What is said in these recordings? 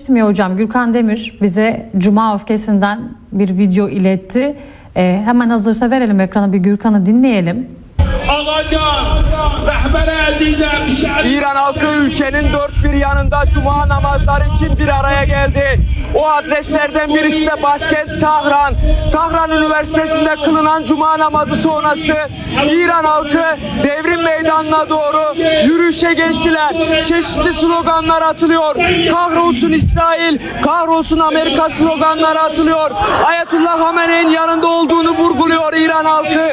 Etmiyor hocam. Gürkan Demir bize Cuma öfkesinden bir video iletti. Ee, hemen hazırsa verelim ekrana bir Gürkan'ı dinleyelim. İran halkı ülkenin dört bir yanında cuma namazları için bir araya geldi. O adreslerden birisi de başkent Tahran. Tahran Üniversitesi'nde kılınan cuma namazı sonrası İran halkı devrim meydanına doğru yürüyüşe geçtiler. Çeşitli sloganlar atılıyor. Kahrolsun İsrail, kahrolsun Amerika sloganları atılıyor. Ayetullah Hamene'nin yanında olduğunu vurguluyor İran halkı.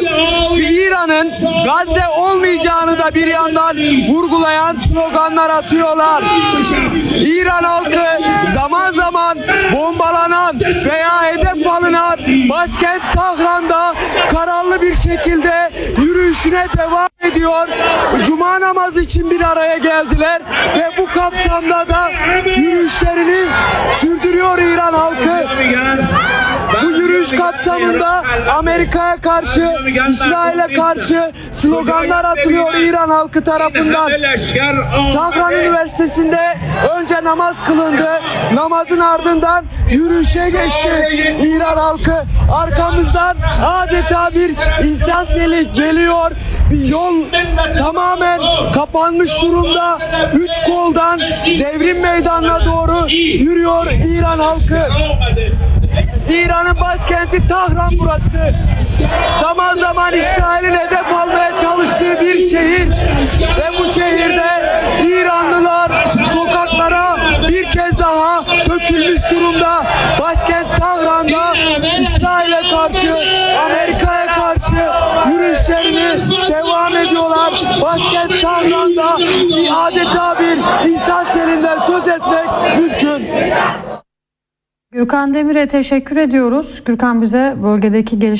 İran'ın Gazze olmayacağını da bir yandan vurgulayan sloganlar atıyorlar. İran halkı zaman zaman bombalanan veya hedef alınan başkent Tahran'da kararlı bir şekilde yürüyüşüne devam ediyor. Cuma namazı için bir araya geldiler ve bu kapsamda da yürüyüşlerini sürdürüyor İran halkı. Yürüyüş kapsamında Amerika'ya karşı, İsrail'e karşı sloganlar atılıyor İran halkı tarafından. Tahran Üniversitesi'nde önce namaz kılındı. Namazın ardından yürüyüşe geçti İran halkı. Arkamızdan adeta bir insan seli geliyor. Yol tamamen kapanmış durumda. Üç koldan devrim meydanına doğru yürüyor İran halkı. İran'ın başkenti Tahran burası. Zaman zaman İsrail'in hedef almaya çalıştığı bir şehir ve bu şehirde İranlılar sokaklara bir kez daha dökülmüş durumda. Başkent Tahran'da İsrail'e karşı, Amerika'ya karşı yürüyüşlerini devam ediyorlar. Başkent Tahran'da adeta bir insan selinden söz etmek mümkün. Gürkan Demir'e teşekkür ediyoruz. Gürkan bize bölgedeki gelişme